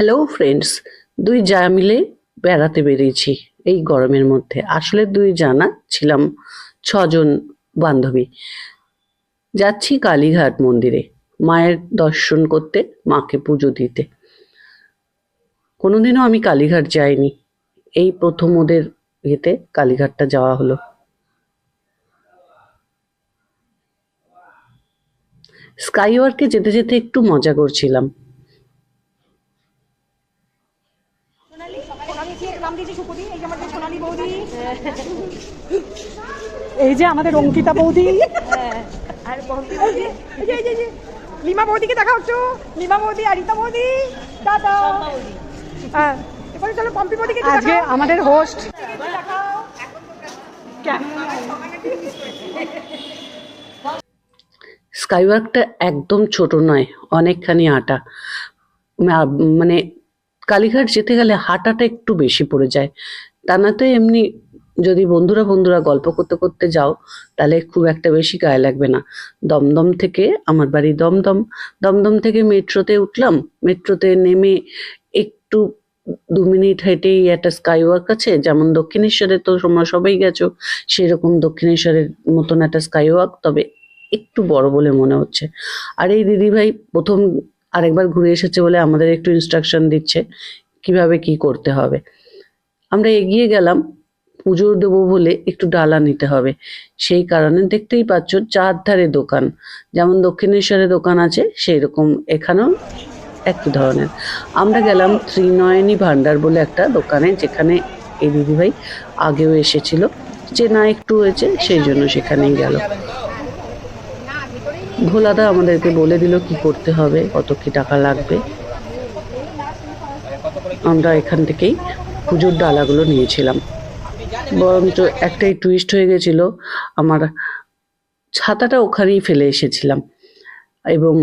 Hello friends দুই যা মিলে বেড়াতে বেরিয়েছি এই গরমের মধ্যে। আসলে দুই জানা ছিলাম ছজন বান্ধবী। যাচ্ছি কালীঘাট মন্দিরে, মায়ের দর্শন করতে, মাকে পুজো দিতে। কোনোদিনও আমি কালীঘাট যাইনি। এই প্রথম ওদের ইয়েতে কালীঘাটটা যাওয়া হলো। স্কাই ওয়ার্কে যেতে যেতে একটু মজা করছিলাম। এই যে আমাদের সোনালি বৌদি। এই যে আমাদের অঙ্কিতা বৌদি। আর লিমা বৌদিকে দেখা হচ্ছে লিমা বৌদি আর রীতা বৌদি। টাটা হ্যাঁ এবারে চলো পম্পি বৌদিকে আজকে আমাদের হোস্ট স্কাইওয়ার্কটা একদম ছোট নয় অনেকখানি হাঁটা মা- মানে কালীঘাট যেতে গেলে হাঁটাটা একটু বেশি পড়ে যায়। তা না তো এমনি যদি বন্ধুরা বন্ধুরা গল্প করতে করতে যাও, তাহলে খুব একটা বেশি গায়ে লাগবে না। দমদম থেকে আমার বাড়ি দমদম। দমদম থেকে মেট্রোতে উঠলাম। মেট্রোতে নেমে একটু দু মিনিট হেঁটেই একটা স্কাই ওয়াক আছে, যেমন দক্ষিণেশ্বরে তো তোমরা সবাই গেছো, সেরকম দক্ষিণেশ্বরের মতন একটা স্কাই ওয়াক তবে একটু বড় বলে মনে হচ্ছে। আর এই দিদিভাই প্রথম আরেকবার ঘুরে এসেছে বলে আমাদের একটু ইনস্ট্রাকশন দিচ্ছে কীভাবে কি করতে হবে। আমরা এগিয়ে গেলাম পুজো দেবো বলে একটু ডালা নিতে হবে। সেই কারণে দেখতেই পাচ্ছ চার ধারে দোকান। যেমন দক্ষিণেশ্বরে দোকান আছে সেই রকম এখানেও একই ধরনের। আমরা গেলাম ত্রিনয়নী ভান্ডার বলে একটা দোকানে, যেখানে এই দিদিভাই আগেও এসেছিল। চেনা একটু হয়েছে, সেই জন্য সেখানেই গেল। ভোলাদা আমাদেরকে বলে দিল কি করতে হবে, কত কি টাকা লাগবে। আমরা এখান থেকেই পুজোর ডালাগুলো নিয়েছিলাম। বরঞ্চ একটাই টুইস্ট হয়ে গেছিল, আমার ছাতাটা ওখানেই ফেলে এসেছিলাম। এবং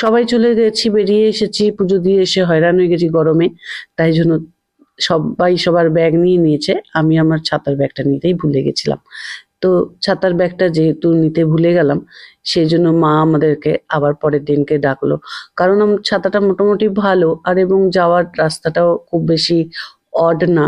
সবাই চলে গেছি, বেরিয়ে এসেছি, পুজো দিয়ে এসে হয়রান হয়ে গেছি গরমে। তাই জন্য সবাই সবার ব্যাগ নিয়ে নিয়েছে, আমি আমার ছাতার ব্যাগটা নিতেই ভুলে গেছিলাম। তো ছাতার ব্যাগটা যেহেতু নিতে ভুলে গেলাম সেই জন্য মা আমাদেরকে আবার পরের দিনকে ডাকলো। কারণ ছাতাটা মোটামুটি ভালো, আর এবং যাওয়ার রাস্তাটাও খুব বেশি অড না,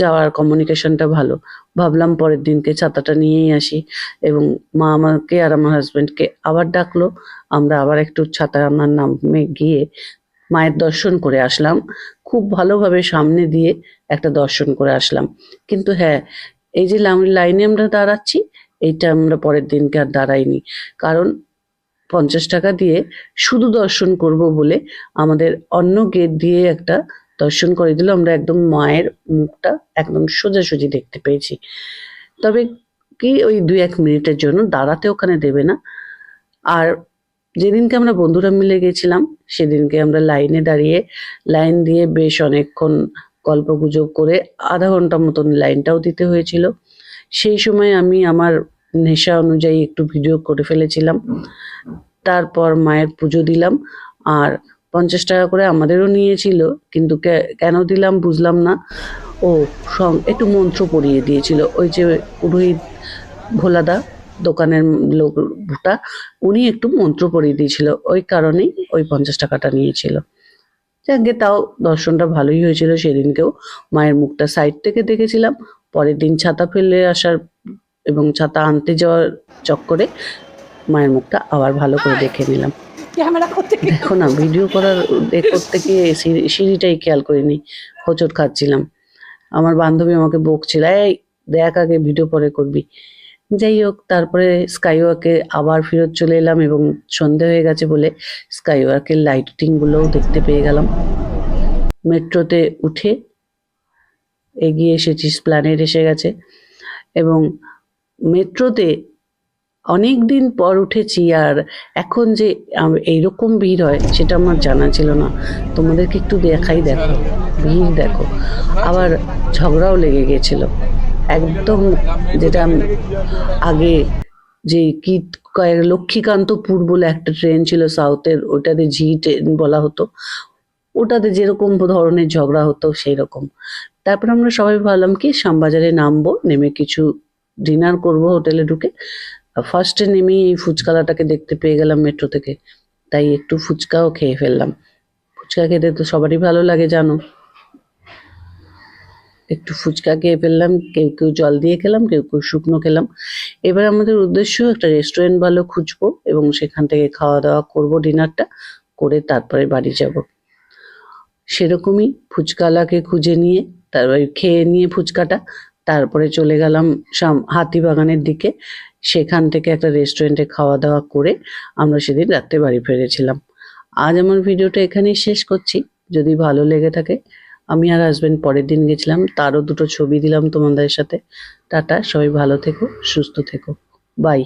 যাওয়ার কমিউনিকেশনটা ভালো। ভাবলাম পরের দিনকে ছাতাটা নিয়েই আসি এবং মা আমাকে আর আমার হাজবেন্ডকে আবার ডাকলো। আমরা আবার একটু ছাতা আমার নামে গিয়ে মায়ের দর্শন করে আসলাম। খুব ভালোভাবে সামনে দিয়ে একটা দর্শন করে আসলাম। কিন্তু হ্যাঁ এই যে লাইনে আমরা দাঁড়াচ্ছি এইটা আমরা পরের দিনকে আর দাঁড়াইনি। কারণ পঞ্চাশ টাকা দিয়ে শুধু দর্শন করব বলে আমাদের অন্য গেট দিয়ে একটা দর্শন করে দিল। আমরা একদম মায়ের মুখটা একদম সোজাসুজি দেখতে পেয়েছি। তবে কি ওই দুই এক মিনিটের জন্য দাঁড়াতে ওখানে দেবে না। আর যেদিনকে আমরা বন্ধুরা মিলে গেছিলাম, সেদিনকে আমরা লাইনে দাঁড়িয়ে, লাইন দিয়ে বেশ অনেকক্ষণ গল্প গুজব করে আধা ঘণ্টা মতন লাইনটাও দিতে হয়েছিল। সেই সময় আমি আমার নেশা অনুযায়ী একটু ভিডিও করে ফেলেছিলাম। তারপর মায়ের পুজো দিলাম আর পঞ্চাশ টাকা করে আমাদেরও নিয়েছিল, কিন্তু কেন দিলাম বুঝলাম না। ও সং, একটু মন্ত্র পড়িয়ে দিয়েছিল, ওই যে পুরোহিত ভোলাদা দোকানের লোকটা উনি একটু মন্ত্র পড়িয়ে দিয়েছিল, ওই কারণেই ওই পঞ্চাশ টাকাটা নিয়েছিল। যাকে তাও দর্শনটা ভালোই হয়েছিল সেদিনকেও। মায়ের মুখটা সাইড থেকে দেখেছিলাম, পরের দিন ছাতা ফেলে আসার এবং ছাতা আনতে যাওয়ার চক্করে মায়ের মুখটা আবার ভালো করে দেখে নিলাম। দেখো না ভিডিও করার করতে গিয়ে সিঁড়ি- সিঁড়িটাই খেয়াল করিনি হোঁচট খাচ্ছিলাম। আমার বান্ধবী আমাকে বকছিল এই দেখ আগে ভিডিও পরে করবি। যাই হোক তারপরে স্কাইওয়াকে আবার ফেরত চলে এলাম এবং সন্ধে হয়ে গেছে বলে স্কাইওয়াকের লাইটিংগুলোও দেখতে পেয়ে গেলাম। মেট্রোতে উঠে এগিয়ে এসেছি প্ল্যানেট এসে গেছে এবং মেট্রোতে অনেক দিন পর উঠেছি আর এখন যে এইরকম ভিড় হয়, সেটা আমার জানা ছিল না। তোমাদেরকে একটু দেখাই দেখো, ভিড় দেখো। আবার ঝগড়াও লেগে গেছিল। একদম যেটা আগে যে কি, কয়েক লক্ষ্মীকান্তপুর বলে একটা ট্রেন ছিল সাউথের, ওটাতে জি ট্রেন বলা হতো। ওটাতে যেরকম ধরনের ঝগড়া হতো সেই রকম তারপর আমরা সবাই ভাবলাম কি, শ্যামবাজারে নামবো, নেমে কিছু ডিনার করব হোটেলে ঢুকে। ফার্স্টে নেমেই এই ফুচকালাটাকে দেখতে পেয়ে গেলাম মেট্রো থেকে। তাই একটু ফুচকাও খেয়ে ফেললাম। ফুচকা খেতে তো সবারই ভালো লাগে, জানো। একটু ফুচকা খেয়ে ফেললাম, কেউ কেউ জল দিয়ে খেলাম, কেউ কেউ শুকনো খেলাম। এবার আমাদের উদ্দেশ্য একটা রেস্টুরেন্ট ভালো খুঁজবো এবং সেখান থেকে খাওয়া দাওয়া করব ডিনারটা করে তারপরে বাড়ি যাব। সেরকমই ফুচকালাকে খুঁজে নিয়ে, তারপরে খেয়ে নিয়ে ফুচকাটা। তারপরে চলে গেলাম হাতিবাগানের দিকে। সেখান থেকে একটা রেস্টুরেন্টে খাওয়া দাওয়া করে আমরা সেদিন রাত্রে বাড়ি ফিরেছিলাম। আজ আমার ভিডিওটা এখানেই শেষ করছি। যদি ভালো লেগে থাকে, আমি আর হাজবেন্ড পরের দিন গেছিলাম, তারও দুটো ছবি দিলাম তোমাদের সাথে। টাটা, সবাই ভালো থেকো, সুস্থ থেকো। বাই